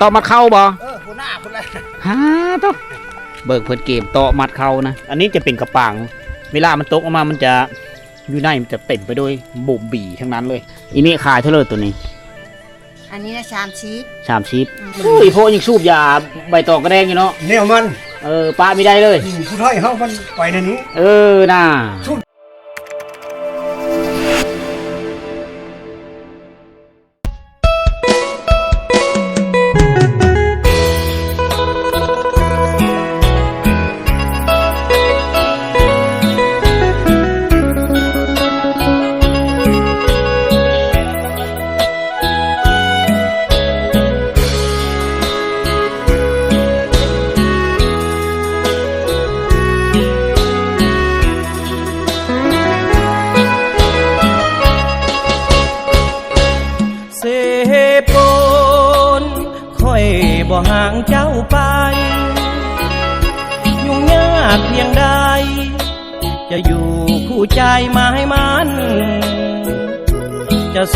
ต่อมัดเข้าบ่เออคุณหน้าคุณอะไรฮาต่อเบิกเพิ่นเกมต่อมัดเข้านะ อันนี้จะเป็นกระปัง เวลามันตกออกมามันจะอยู่ในมันจะเต็มไปด้วยบุบบี่ทั้งนั้นเลย อีนี่ขายเท่าเลยตัวนี้อันนี้นะชามชีสชามชิปอุ้ยโพยังสูบยาใบตองกระแดงอยู่เนาะแนวมันเออป้าไม่ได้เลย อืมผู้ไทยเฮามันไปในนี้ เออน่าเส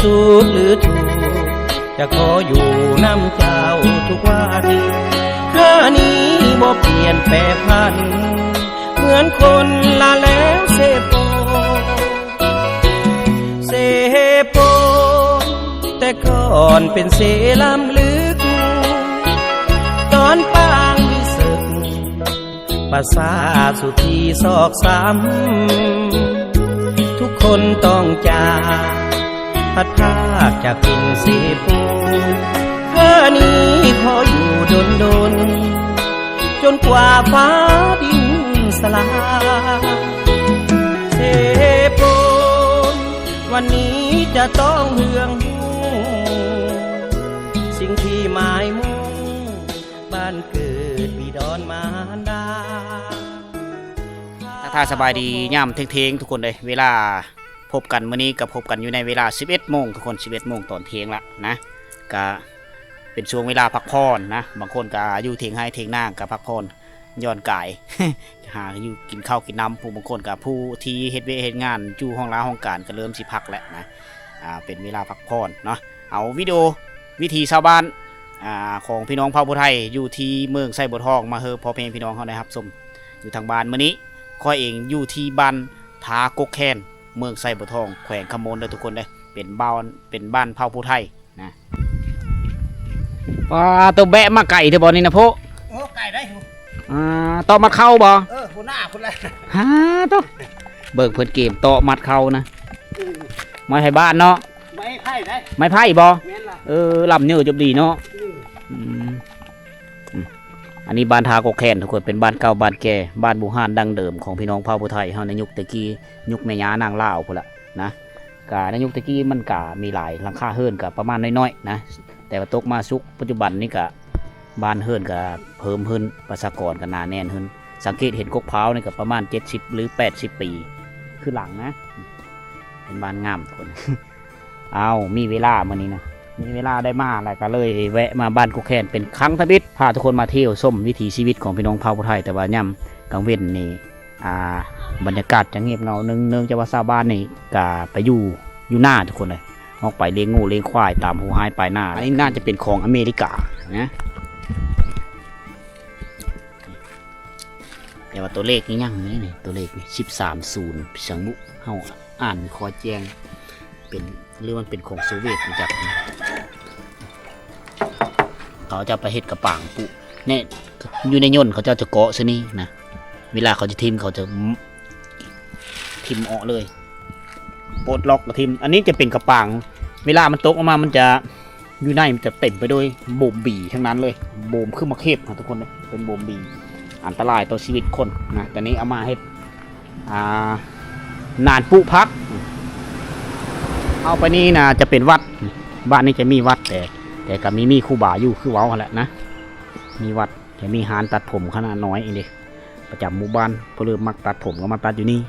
สุขหรือทุกจะขออยู่น้ำเจ้าทุกวันข้านี้บ่เปลี่ยนแปรพัน เหมือนคนลาแล้วเสปนเสโปนแต่ก่อนเป็นเสลำลึก ตอนปางมีศึกภาษาสุธีซอกซ้ำทุกคนต้องจาก พัดพาจากกินเสโปนเพื่อนี้ขออยู่ดนดนๆจนกว่าฟ้าดินสลายเสโปนวันนี้จะต้องเฮืองหูสิ่งที่หมายมุ่งบ้านเกิดบิดอนมารดาถ้าทายสบายดีย่ำเทงๆทุกคนเลยเวลา พบกันมื้อนี้กับพบกันอยู่ในเวลา 11โมงทุกคน 11โมงตอนเที่ยงละนะก็เป็นช่วงเวลาพักผ่อนนะ บางคนก็อยู่เทียงให้เทียงหน้ากับพักผ่อนย้อนกายหาอยู่กินข้าวกินน้ำผู้บางคนกับผู้ที่เฮ็ดเวเฮ็ดงานอยู่ห้องร้าห้องการก็เริ่มสิพักแล้วนะอ่าเป็นเวลาพักผ่อนเนาะเอาวิดีโอวิธีชาวบ้านอ่าของพี่น้องเผ่าผู้ไทยอยู่ที่เมืองไส้บัวทองมาเฮอพอเพลงพี่น้องเขานะครับชมอยู่ทางบ้านมื้อนี้ข้อยเองอยู่ที่บ้านทากกแคน เมืองไส้บัวทอง แขวงขมนเลยทุกคนเลยเป็นบ้านเป็นบ้านเผ่าผู้ไทยนะว้าตัวแบะมาไก่เทบอนี่นะพวกโอ้ไก่ได้หูอ่าต่อมัดเข้าบ่เออคุณหน้าคุณอะไรฮาต่อเบิกเพิ่นเกมต่อมัดเข้านะไม้ให้บ้านเนาะไม่ไข่ได้ไม้ไผ่บ่แม่นล่ะเออลำเนื้อจบดีเนาะอืมอืมอืม อันนี้บ้านทากกแคนทุกคนเป็นบ้านเก่าบ้านแก่บ้านบูฮานดังเดิมของพี่น้องเผ่าผู้ไทยเฮาในยุคตะกี้ยุคแม่ย่านางลาวพุ่นละนะกาในยุคตะกี้มันกะมีหลายหลังคาเฮิรนกะประมาณน้อยๆนะแต่ว่าตกมาสุกปัจจุบันนี่กะบ้านเฮิรนกะเพิ่มขึ้นประชากรกะหนาแน่นขึ้นสังเกตเห็นกกพร้านี่ก็ประมาณ 70 หรือ 80 ปี คือหลังนะเป็นบ้านงามทุกคนเอามีเวลามื่อนี้นะ มีเวลาได้มาอะไรก็เลยแวะมาบ้านกุแคนเป็นครั้งทบิดพาทุกคนมาเที่ยวส้มวิถีชีวิตของพี่น้องเผ่าไทยแต่ว่าย่ำกลางเว้นนี่อ่าบรรยากาศจะเงียบเงาเนืองเนืองจากว่าชาวบ้านนี่ก็ไปอยู่อยู่หน้าทุกคนเลยออกไปเลี้ยงงูเลี้ยงควายตามหูหายปลายหน้าอันนี้น่าจะเป็นของอเมริกานะแต่ว่าตัวเลขนี่ยังนี่ตัวเลขนี่สิบสามศูนย์สังบุเฮาอ่านคอแจง เป็นหรือมันเป็นของโซเวียตมาจากนะเขาจะไปเฮ็ดกระปังปุเนี่ยอยู่ในย่นต์เขาจะจะเกาะซะนี่นะเวลาเขาจะทิมเขาจะทิมออกเลยปลดล็อกกระทิม อันนี้จะเป็นกระปังเวลามันตกออกมามันจะอยู่ในมันจะเต็มไปด้วยโบมบีทั้งนั้นเลยโบมขึ้นมาเข็บนะทุกคนเป็นโบมบีอันตรายต่อชีวิตคนนะแต่นี้เอามาให้อ่านานปุพัก เอาไปนี่นะจะเป็นวัด บ้านนี้จะมีวัดแต่ แต่ก็มีมีครูบาอยู่คือเว้าหั่นแหละนะ มีวัดแต่มีหานตัดผมขนาดน้อยเองเด็กประจำหมู่บ้านเพอเริ่มมักตัดผมก็มาตัดอยู่นี่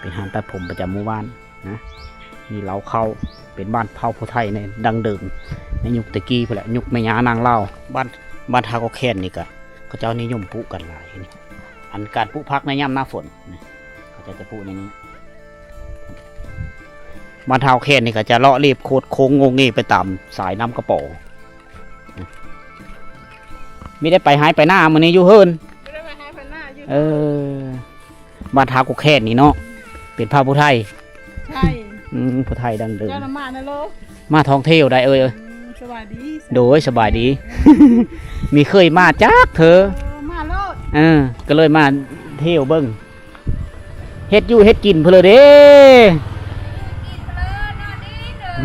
เป็นหานตัดผมประจำหมู่บ้านนะ มีเล้าเข้าเป็นบ้านเผ่าผู้ไทยในดังเดิมในยุคตะกี้พนแหละยุคแม่ยานางเล่า บ้านบ้านทาก็แค้นนี่ก็เขาเจ้านิยมปลูกกันหลายอันการปลูกพักในย่ำหน้าฝนเขาจะจะปลูกในนี้ บ้านเท้าแค่นี่ก็จะเลาะเรียบโคดโค้งงงเงไปตามสายน้ำกระป๋อมีได้ไปหายไปหน้ามื้อนี้อยู่เฮินไม่ได้ไปให้พันหน้าอยู่เออบ้านทากุแค่นนี่เนาะเป็นพระผู้ไทยใช่อืมผู้ไทยดังเดิมเจ้าละมานะโลกมาท่องเที่ยวได้เอ้ยเอ้ยอืมสวัสดีโดยสบายดี มีเคยมาจักเธอเออมาโลดเออก็เลยมาเที่ยวเบิ่งเฮ็ดอยู่เฮ็ดกินเพนเลยเด้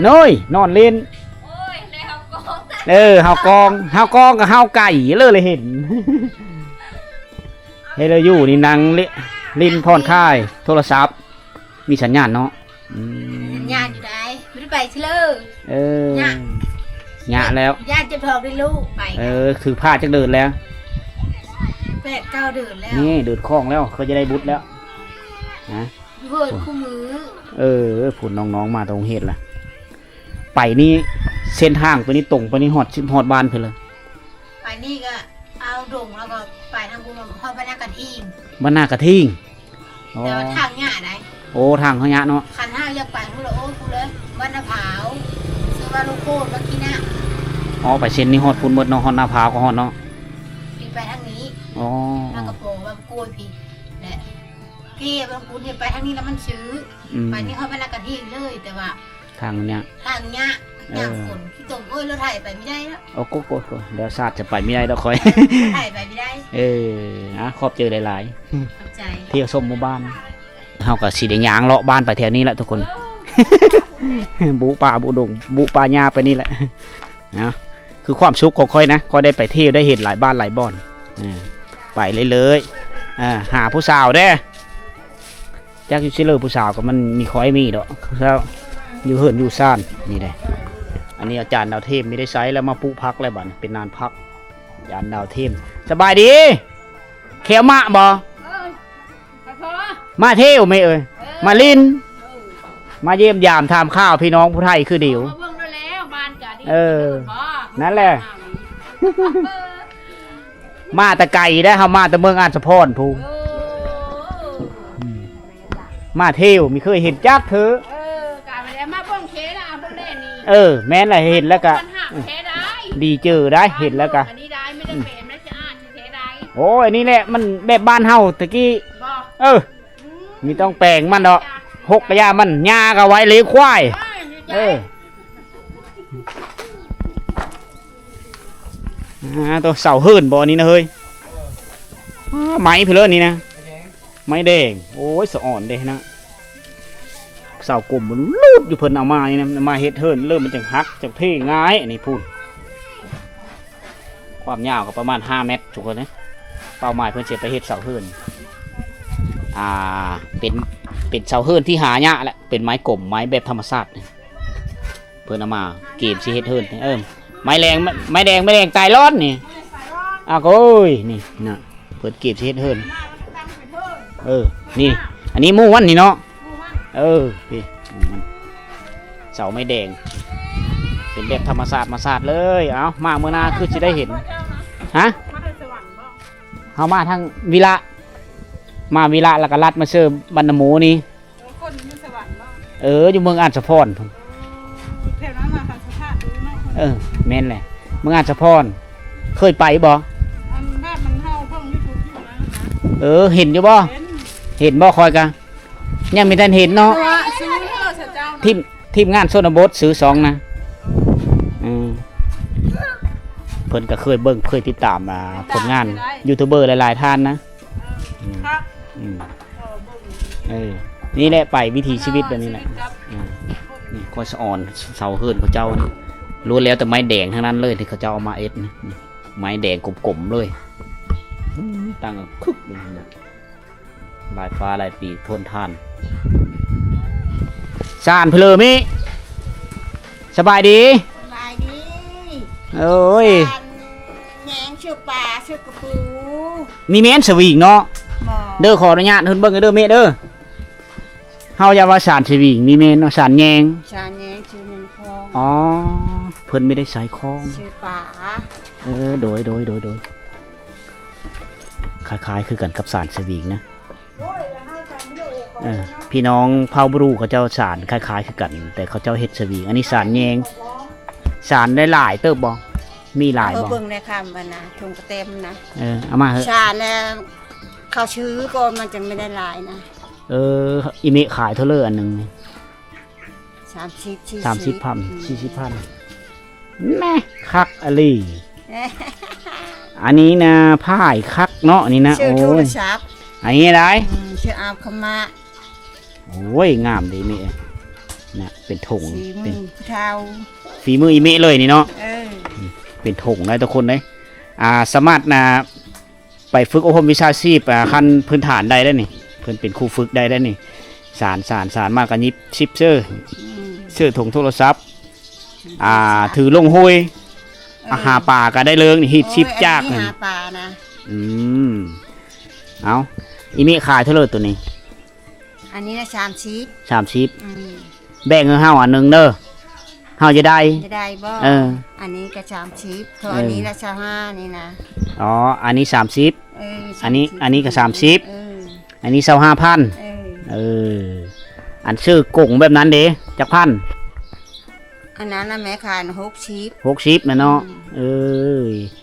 น้อยนอนเล่นเออเฮากองเฮากองกับเฮาไก่เลยเลยเห็นเฮ็ดเลยอยู่นี่นางเล่นลินพรค่าย โทรศัพท์ มีสัญญาณเนาะอืมญาติอยู่ไหนไม่ได้ไปเชลอเออญาติหยะแล้วญาติจะพอกได้ลูกไปเออคือพลาดจักเดินแล้วแปดเก้าเดือนแล้ว นี่เดินคล่องแล้วเขาจะได้บุตรแล้วนะเพื่อนคู่มือ เออผุนน้องๆมาตรงเฮ็ดล่ะ ไปนี่เส้นทางไปนี่ตรงไปนี่ฮอดชิมฮอดบ้านเพิ่นเลยไปนี่ก็เอาดงแล้วก็ไปทางกูมาพ่อพนักกันทีมบ้านนากระทิงอ๋อแต่ว่าทางหญ้าไหนโอ้ทางเขายะเนาะคันห้าอยากไปกูเลยโอ้กูเลยบ้านนาผาวซื้อว่าลูกโคตรเมื่อกี้น่ะอ๋อไปเส้นนี้ฮอดพุ่นหมดเนาะฮอดหน้าผาก็ฮอดเนาะพี่ไปทางนี้อ๋อมากระโปรงแบบกล้วยพี่แหละพี่บางคุณเนี่ยไปทางนี้แล้วมันชื้ออืมไปนี่เขาพนักกันทีมเลยแต่ว่า ทางเนี้ยทางหญ้าเออหญ้าฝนพี่ตรงโอ้ยเราถ่ายไปไม่ได้แล้วโอ้โกโกโกเดี๋ยวซาดจะไปไม่ได้ดอกคอย ถ่ายไปไม่ได้เอออะขอบเจอหลายขอบใจๆ เที่ยวส้มหมู่บ้านเฮาก็สิได้ย่างเลาะบ้านไปแถวนี้แหละทุกคน บุป่าบุดงบุป่าหญ้าไปนี่แหละนะคือความสุขของค่อยนะก็ได้ไปเที่ยวได้เห็นหลายบ้านหลายบ่อนอ่าไปเลยเลยๆอ่าหาผู้สาวเด้จักอยู่ซิเลอผู้สาวก็มันมีคอยมีดอกแล้ว อยู่เหินอยู่ซ่านนี่ได้อันนี้อาจารย์ดาวเทพไม่ได้ใช้แล้วมาปลูกพักแล้วบัดนี้เป็นนานพักอาจารย์ดาวเทพสบายดีเขียวมะบ่เอ้ยไปพอมาเที่ยวไหมเอ่ยมาลิน มาเยี่ยมยามทามข้าวพี่น้องผู้ไทยคือเดียวมาเบิ่งด้วยแล้วบ้านกะดีเออบ่นั่นแหละ มาแตะไก่ได้เฮามาแต่เมืองอันสะพรพูเออมาเที่ยวมีเคยเห็นจักเธอ เออ แม่นละเห็นแล้วก็มันหักเคได้ดีเจอได้เห็นแล้วก็อันนี้ได้ไม่ได้เป็นไม่ได้จะอ่านเคได้โอ้ยนี่แหละมันแบบบ้านเฮาตะกี้บ่เอออืมมีต้องแปลงมันดอกหกกระยามันหญ้าก็ไว้เลี้ยงควายเอ้ยเอออ่าตัวเสาเฮิรนบ่อนี้นะเฮ้ยอ้าไม้เพนเลินนี่นะ ไม้แดง โอ้ยสะอ่อนเด้นะ เสากลมมันลูดอยู่เพิ่นเอามานี่นะมาเฮ็ดเฮิรนเริ่มมันจังฮักจังเท่ง่ายอันนี้พูดความยาวก็ประมาณ 5 เมตรทุกคนนะเป้าหมายเพิ่นเสิไปเฮ็ดเสาเฮิรนอ่าเป็นเป็นเสาเฮิรนที่หายากแหละเป็นไม้กลมไม้แบบธรรมชาติเพิ่นเอามาเกมสิเฮ็ดเฮิรนเอิ้มไม้แรงไม้แดงไม้แดงตายร้อนนี่อ้าวโอ้ยนี่นะเพิ่นเก็บสิเฮ็ดเฮิรนเออนี่ อันนี้มู่วันนี่เนาะ เออพี่อืมมันเสาไม่แดง เป็นแบบธรรมศาสตร์มาศาสตร์เลย เอามาเมื่อหนาคือจะได้เห็น ฮะมาได้สว่างบ่เขามาทางวิระมาวิระแล้วก็ลัดมาเชิญบรรณหมูนี่โอ้คนอยู่สว่างบ่เออ อยู่เมืองอันสะพรพุ่นแถวนั้นน่ะคันสภาพดูเนาะเออแม่นแหละเมืองอันสะพรเคยไปบ่อันภาพมันเฮาเพิ่ง YouTube อยู่นะเออ เห็นอยู่บ่ เห็นเห็นบ่คอยกัน ยังไม่ทันเห็นเนาะตัวซื้อเธอเสร็จเจ้านะทีมทีมงานโซนบดซื้อสองนะอืมเพิ่นก็เคยเบิ่งเคยติดตามอ่าผลงานยูทูบเบอร์หลายๆท่านนะอืมครับอืมเออเบิ่งเออนี่แหละไปวิถีชีวิตแบบนี้แหละครับอืมนี่ก็สะอ่อนเสาเฮิรนเขาเจ้านี่รู้แล้วแต่ไม้แดงทั้งนั้นเลยที่เขาเจ้าเอามาเอ็ดนี่นี่ไม้แดงกลมๆเลยอืมตั้งคึกเลยนะ ลายฟ้าลายปีกทนทานสานเพลอมิสบายดี สบายดีโอ้ยการแหนงชื่อปลาชื่อกระปูมีแม่นสวิงเนาะหมอเด้อขออนุญาตเพิ่นเบิ่งเด้อเมเด้อเฮาอย่าว่าสารสวิงมีแม่นเนาะสารแยงชาแหนงชื่อเมืองคลองอ๋อเพิ่นไม่ได้ใส่คองชื่อปลาเออโดยโดยโดยโดยคล้ายๆคือกันกับสารสวิงนะเออ พี่น้องเผาบรูเขาเจ้าสารคล้ายๆคือกัน แต่เขาเจ้าเฮ็ดสวิงอันนี้สารแยงสารได้หลายเติบบ่มีหลายเออบ่เบิ่งในคำมันนะถุงกระเต็มนะเออเอามาเถอะชาเนี่ยเขาชื้อก่อนมันจะไม่ได้หลายนะเอออีเมะขายเท่าเลยอันหนึงสามสิบสี่สามสิบพันอืมสี่สิบพันแม่คักอะลีเอ๊ะอันนี้นะผ้ายคักเนาะอันนี่นะชื่อโอ้โทรยศัพท์ อันนี้ได้อืมชื่ออาบขมาโอ้ยงามดีเมะนะเป็นถงสีเป็มืนอผู้เทาฝีมืออีเมะเลยนี่เนาะเออเป็นถงได้ทุกคนเลยอ่าสามารถนะไปฝึกอบรมวิชาชีพอ่าขั้นพื้นฐานได้ได้นี่ เพื่อนเป็นครูฝึกได้ได้นี่สารสารสารมากกันยิบชิปเซอร์อืมเสื้อถงโทรศัพท์อ่าถือลงห้วยอาหาป่าก็ได้เลยนี่ฮิตชิปจากโอ้ยอันนี่ นี้หาปลานะ อืม เอา อีเมะขายเท่าเลยตัวนี้อันนี้นะสามสิบสามชิปอืมแบ่งเงินเฮาอันหนึ่งเด้อเฮาจะได้ จะได้บ่เอออันนี้ก็สามสิบเพราะเอออัอันนี้ละชาห้านี่นะอ๋ออันนี้สามสิบ เอออันนี้30อันนี้ก็30เอออันนี้เศร้าห้าพันเออเอออันชื่อกงแบบนั้นเด้จักพันอันนั้นนะแม่ขายหกชิปหกชิปนะเนาะเอ้ยของ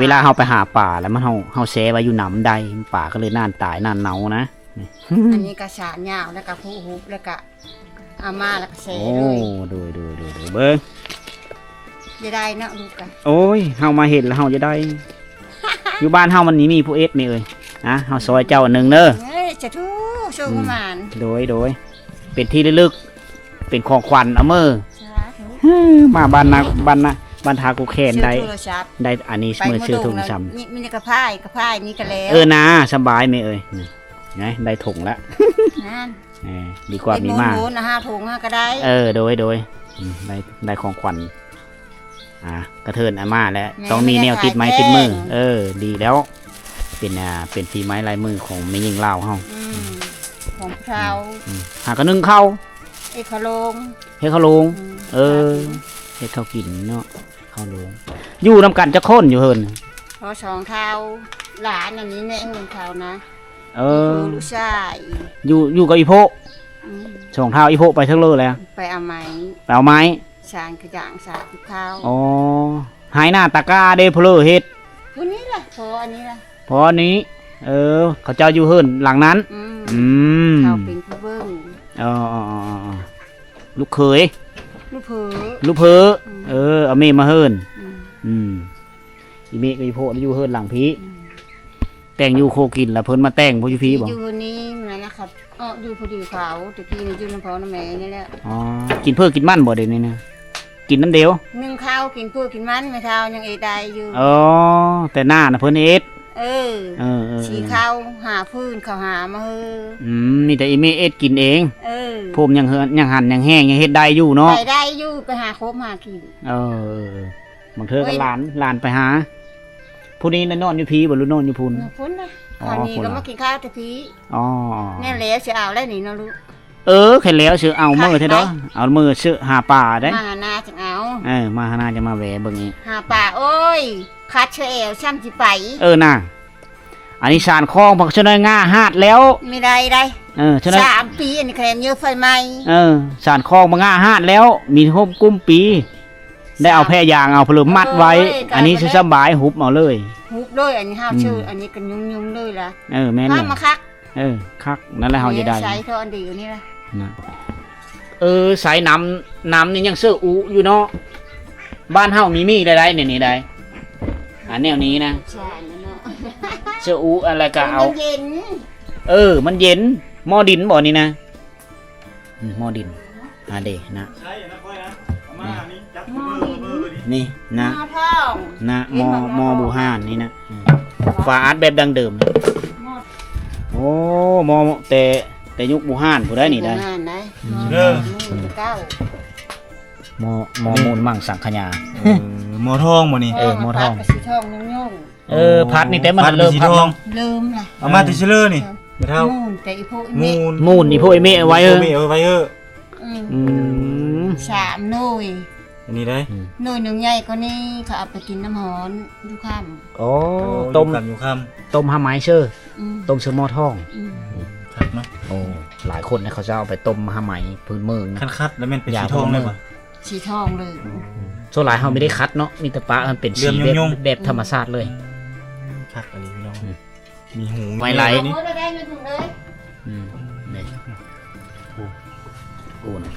เวลาเฮาไปหาป่าแล้วมันเฮาเฮาแซไว้อยู่หนำใดป่าก็เลยน่านตายน่านเนานะอันนี้ก็สารยาวแล้วก็ผู้ฮุบแล้วก็เอามาแล้วก็เสโอ้เลยดูดูดูดูเบิ้งจะได้เนาะลูกกันโอ้ยเฮามาเห็นแล้วเฮาจะได้ อยู่บ้านเฮามันนี้มีผู้เอ็ดนี่เอ้ยนะเฮาซอยเจ้าอันหนึ่งเด้อเอ้ยจะทู้โชว์ประมาณโดยโดยเป็นที่ระลึกเป็นของขวัญเอาเมอสาธุมาบ้านนาบ้านนา บ้านทากูแคนชื่อได้โทรศัพท์ได้อันนี้ไปเมื่อชื่อถุงแล้วซ้นี่มีแต่กระพายกระพายนี่ก็แล้วำเออนะสบายไหมเอ้ยนี่ไงได้ถุงละนั่นเออดีกว่ามีมากโน้นๆนะห้าถุงห้าก็ได้ เออโดยโดยอืมได้ได้ของขวัญอ่ากระเทินอาม่าแล้วต้องมีแนวติดไม้ติดมือ เออ ดีแล้ว เป็นอ่าเป็นฝีไม้ลายมือของแม่ยิงเล่าวเฮาอืมของเราอืมหากระนึ่งเข้าวไอ้ขะโลงเฮ็ดข้าวโลงอืมเออ เฮ็ดข้าวกินเนาะข้าวโลงอยู่นำกันจะค้นอยู่เฮินพอสองเท้าหลานอันนี้เนี่ยเงินเขานะเออคือลูกชายอยู่อยู่กับอีโพะอืมสองเท้าอีโพะไปเทั้งเลยแล้วไปเอาไหมไปเอาไม้สารกระจ่างสารเท้าอ๋อหายหน้าตะกร้าเด้เพลอเฮ็ดวันนี้ล่ะพออันนี้ล่ะเพราะอันนี้ เออ เขาเจ้าอยู่เฮินหลังนั้น อืมอืมเขาเป็นผู้เบิ้งอ๋ออ๋ออ๋ออ๋อลูกเขยลูก เผือลูกเพอเออเอาเมมาเฮินอืมอืมอีเมกับอีโพะอยู่เฮินหลังพีแต่งอยู่โคกินแล้วเพิ่นมาแต่งพ่อยู่พีบ่อยู่คนนี้นะนะครับอ๋ออยู่พอดีเขาตะกี้นี่อยู่น้ำพอน้ำแม่นี่แหละอ๋อกินเพื่อกินมั่นบ่เดี๋ยวนี้นะกินน้ำเดียวนึ่งข้าวกินผู้กินมันไม่เท่ายังเอได้อยู่อ๋อแต่หน้าน่ะเพิ่นเอ็ดเออเออเออ สีข้าวหาพื้นเขาหามาเฮออืมมีแต่อีเมเอ็ดกินเองเออผมยังเฮินยังหั่นยังแห้งยังเฮ็ดได้อยู่เนาะไปได้อยู่ไปหาคบหากินเออเออเออบางเธอเฮ้ก็ยหลานหลานไปหาผู้นี้น่ะนอนอยู่พีบ่หรือนอนอยู่พุ่นนะพุ่นนะอ๋อคราวนี้พุ่นก็เหรอมากินข้าวแต่พี่อ๋อแน่แล้วจะเอาแล้วนี่เนาะลูกเออแค่แล้วซื้อเอามือเท่าเด้อเอามือซื้อหาป่าได้มาหานาจังเอาเออมาหานาจะมาแหวเบิ่งนี้หาป่าโอ้ยคัดเชอเอลช่ำสิไป เออน่ะ อันนี้สารคลองพักชนอยง่าหาดแล้ว ไม่ได้ได้เออชนอยสามปีอันนี้แคลมเยอะไฟไหมเออสารคลองมาง่าหาดแล้ว มีโฮมกุ้มปี ได้เอาแพรยางเอาเพลิมมัดไว้ อันนี้สบายหุบเอาเลยฮุบด้วยอันนี้ห้าวอืมชื่อ อันนี้กันยุ่งยุ่งๆเลยล่ะเออแม่นข้าเลมยมาคักเออคักนั่นแหละเฮาจะได้ใช้เท่าอันเดียวนี่ล่ะนะเออสายน้ำน้ำนี่ยังเสื้ออูอยู่เนาะบ้านเฮามีมีได้ได้เนี่ยนี่ได้อันแนวนี้นะใช่นั่น เนาะเสื้ออูอะไรก็เอาเย็นเออ มันเย็นหม้อดินบ่นี่นะอืมหม้อดินอ่าเดนะ ใช่นะค่อยนะเอามานี่จับเบอร์เบอร์ดินี่ๆนะ หม้อทอง นะหม้อหม้อบูฮานนี่นะอืมฝาอาร์ตแบบดังเดิมหม้อ โอ้หม้อแต่แต่ยุคบูฮานผู้ได้นี่ได้ งานได้เออหม้อเก้าหม้อหม้อมูลมั่งสังขยา เออหมอทองบ่นี่ เออหม้อทองพัดกับสีทองยุ่งยุ่ง เออพัดนี่แต่มันพัดเริ่มสีพัดทองๆลืมล่ะเอามาติเชลเลอร์นี่ไม่เท่ามูนแต่อีพวกมูนี้นมูลนี่พวกไอ้เมฆเอาไว้เออโเอาไว้เอออืมอืมสามหน่วยอันนี้ได้หน่วยหนึ่งใหญ่ก็นี่เขาเอาไปกินน้ำหอนดูข้ามโอ้โอ้ต้มอยู่กันอยู่ค่ต้มฮาไม้เชอร์อืมต้มเสือหม้อทองอืมำคัดเนาะโอ้หลายคนเนี่ยเขาจะเอาไปต้มฮาไม้พื้นเมืองนะคัดคัดๆแล้วแมันเป็นอย่าสีทองเลยเพิ่งป่ะ สีทองเลยโซลายเฮาไม่ได้คัดเนาะมีแต่ปะมันเป็นสีแบบแบบธรรมชาติเลย คักอันนี้พี่น้องอืมมีหูไม่ไหลโอ้ได้ได้ไม่ถึงเลยอืมนี่โอ้โอ้นะ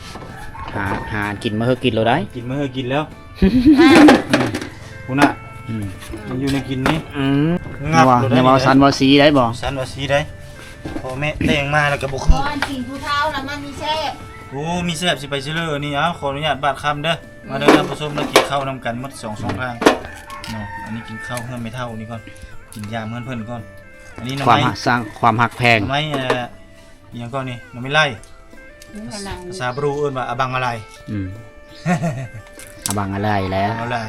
หาหากินมาเฮอกินเราได้กินมื้อกินแล้วคุณน่ะอืมมันอยู่ในกินนี่อืมงับว่าโดดในว่าซันว่าสีได้บ่สันว่าสีได้พ่อแม่แต่งมาแล้วก็บ่ตคืออนกินผู้เท้าแล้วมันมีแซ่บโอ้มีแซ่บสิไปซิเลอร์นี่เอ้าขออนุญาตบาดคำเด้อมาเด้อท่านผู้ชมแล้วกินข้าวนำกันหมดสองสองทางเนาะอันนี้กินข้าวเพื่อนไม่เท่านี่ก่อน กินยาเพื่อนเพื่อนก่อน อันนี้หน้ำความไม้หักสร้างความหักแพง หน้ำไม้เอ่ออหยังก่อนนี่หน้ำไม้ไล่นี่มันนั่งภาษาบรูเอิ้นว่าอบังอะไรอืมอะบังอะไรแล้วอบังอะไร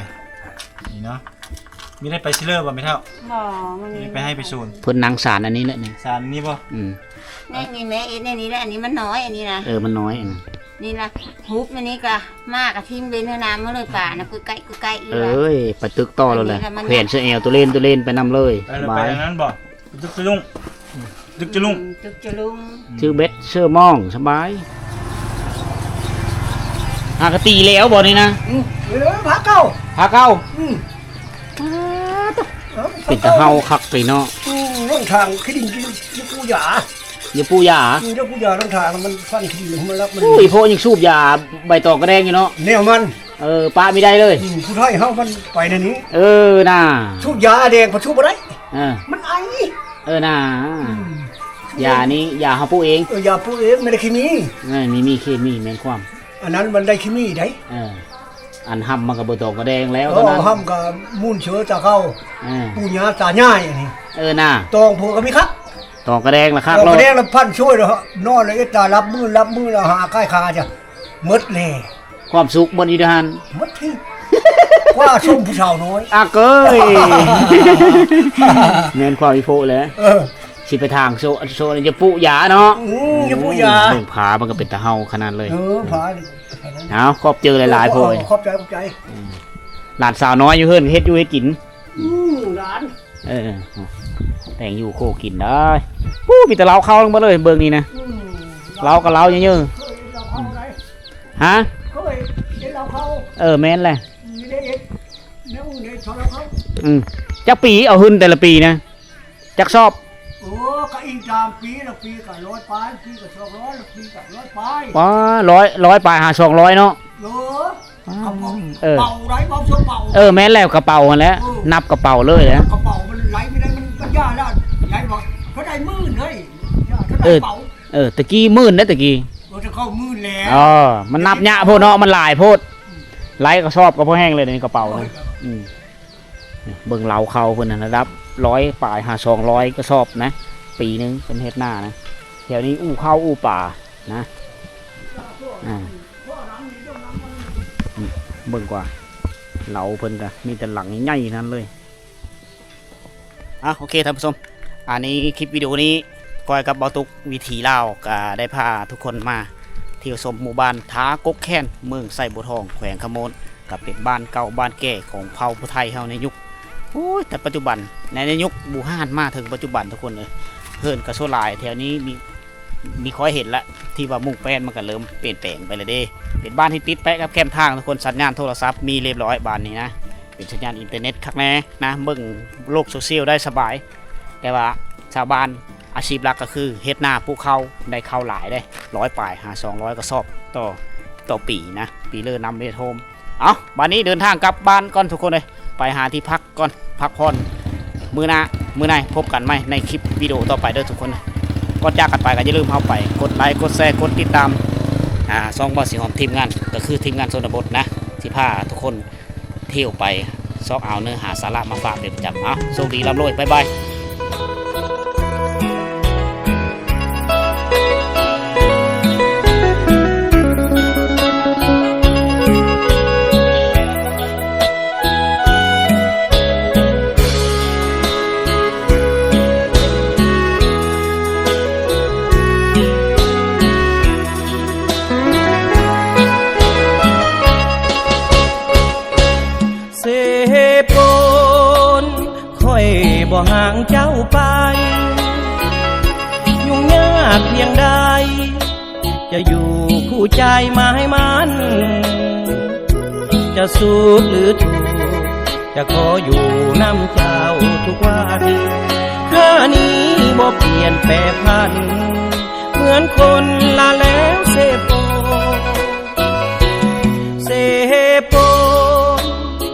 นี่เนาะมีได้ไปซิเลอร์บ่ไม่เท่าบ่มันมีไปให้ไปศูนย์เพิ่นนางสารอันนี้แหละนี่สารนี่บ่อืม นี่นี่แม่เอ็นนี่แหละอันนี้มันน้อยอันนี้นะเออมันน้อยอันนั้น นี่นะฮุบอันนี้ก็มากกับทิมเบนเนื้อน้ำมาเลยป่านะคือไก่คือไก่อีเอละ้ยไปตึกต่อแล้วแหละอันนี้แหละมัน แขวนเสื้อเอวตัวเล่นตัวเล่นไปนำเลยไปสเลยบาไปยอันนั้นบ่ตึกจะลุงตึกจะลุงจุกจะลุงชื่อเบ็ดเสื้อม่องสบายหากตีแล้วบ่นี่นะเออพระเก้าพาเก้าอืมเป็นตะเฮาคักไปเนาะอืมร่องทางขี้ดินกินยกกูหยา อย่าปูยาอืมยกกูหยาร่องทางมันฟันขี้ดินมันรับมันอุ้ยโพยังสูบยาใบตองกระแดงอยู่เนาะแนวมันเออป้าไม่ได้เลย อืมผู้ไทยเฮามันไปในนี้เออน่าทุบยาแดงพอทุบอะไรเออมันไอเออน่ายานี้ยาเฮาปูเองเออยาผู้เองไม่ได้เคมีเออมีมีเคมีแม่นความอันนั้นมันได้เคมีได้เอออันห้ำมันกับใบตองกระแดงแล้วเอตอนอนั้นห้ามกับมูนเชื้อตาเข้าเออปูญาตาง่ายอันนี้เออน่าตองผัวก็มีครับ ตองกระแดงละครับเราเราก็แดงแล้วพันช่วยแล้วนอนเลยตารับมือรับมือแล้วหาใกล้คาจ้ะหมดเลยความสุขบนอีดานหมดที่ว่าชมผู้สาวน้อยอะเกยแม่นความอีโพแหล้วเออสิไปทางโซโซนจะปุยาเนาะอืมอย่าพูดยาเบิ่งผามันก็เป็นตะเฮาขนาดเลยเออผาเอาขอบเจอหลายๆโพยขอบใจขอบใจหลานสาวน้อยอยู่เฮิรนเฮ็ดอยู่เฮ็ดกินอืมหลานเออ แต่งอยู่โคกินได้ปู้มีแต่เราเข้าลงมาเลยเบิ่งนี่นะอืมเรากับเราเยอะเคยเห็นเราเข้าไหนๆฮะเคยเห็นเราเข้าเออแม่นแหละไม่ได้เห็นแนวในชอเราเข้าอืมจักปีเอาหึนแต่ละปีนะจักชอบโอ้ก็อีกตามปีละปีกับร้อยปลายปีกับสองร้อยละปีกับร้อยปลายว้าร้อยร้อยปลายหาสองร้อยเนาะเออเอาเป่าเออเป่าไรเป่าชมเป่าเออแม่นแล้วกระเป๋ามันแล้วนับกระเป๋าเลยแหล้วกระเป๋า เขาเอได้อเป่าเออตะกี้หมื่นนะตะกี้เราจะเข้าหมื่นแล้วอ๋อมันนับยะโพดเนาะมันหลายโพดไล่ก็ชอบก็พอแห้งเลยในกระเป๋านะอืมเบิ่งเหลาเขาเพิ่นนะระดับร้อยปลายหาสองร้อยก็ชอบนะ ปีหนึงเป็นเฮ็ดหน้านะแถวนี้อู้เข้าวอู้ป่านะอ่าอืมเบิ่งกว่าเหลาเพิ่นก็มีแต่หลังใหญ่ๆนั้นเลยอะโอเคท่านผู้ชมอันนี้คลิปวิดีโอนี้ ก้อยกับเบาตุกวิถีเล่าก็ได้พาทุกคนมาเที่ยวชมหมู่บ้านท้ากกแค้นเมืองไส่บัวทองแขวงขโมนกับเป็นบ้านเก่าบ้านแก่ของเผ่าผู้ไทยเฮาในยุคโอ้ยแต่ปัจจุบันในในยุคบูฮานมาถึงปัจจุบันทุกคนเลยเพิ่นกระโซลายแถวนี้มีมีคอยเห็นละที่ว่ามุ่งแป้นมันก็เริ่มเปลี่ยนแปลงไปเลยเด้เป็นบ้านที่ติดแปะกับแคมทางทุกคนสัญญาณโทรศัพท์มีเรียบร้อยบ้านนี้นะเป็นสัญญาณอินเทอร์เน็ตคักแน่นะเบิ่งโลกโซเชียลได้สบาย แต่ว่าชาวบ้าน อาชีพหลักก็คือเฮ็ดนาปลูกข้าวได้ข้าวหลายได้ร้อยปลายหาสองร้อยกระสอบต่อต่อปีนะปีเลอร์นำเมโทมเอาบันนี้เดินทางกลับบ้านก่อนทุกคนเลยไปหาที่พักก่อนพักผ่อนมือหน้ามือในพบกันไหมในคลิปวิดีโอต่อไปเด้อทุกคนก่อนจากกันไปก็อย่าลืมเข้าไป กดไลค์กดแชร์กดติดตามอ่าซองบอสสีหอมทีมงานก็คือทีมงานโซนบทนะที่พาทุกคนเที่ยวไปซอกเอาเนื้อหาสาระมาฝากเป็นประจำเอาโชคดีร่ำรวยบ๊ายบายากเพียงใด จะอยู่คู่ใจมาให้มัน จะสุขหรือทุกข์จะขออยู่น้ำเจ้าทุกวันข้านี้บ่เปลี่ยนแปรพัน เหมือนคนลาแล้วเสโปเสโป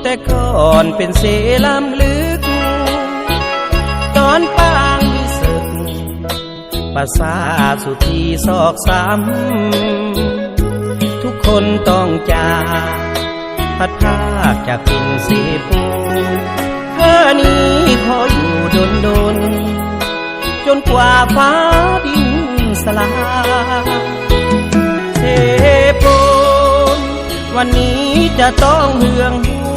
แต่ก่อนเป็นเสลำลึก ตอนปา ภาษาสุธีซอกซ้ำทุกคนต้องจากพัดพากจากเป็นเสโปข้านี้ขออยู่ดนดน จนกว่าฟ้าดินสลายเสโปนวันนี้จะต้องเหืองห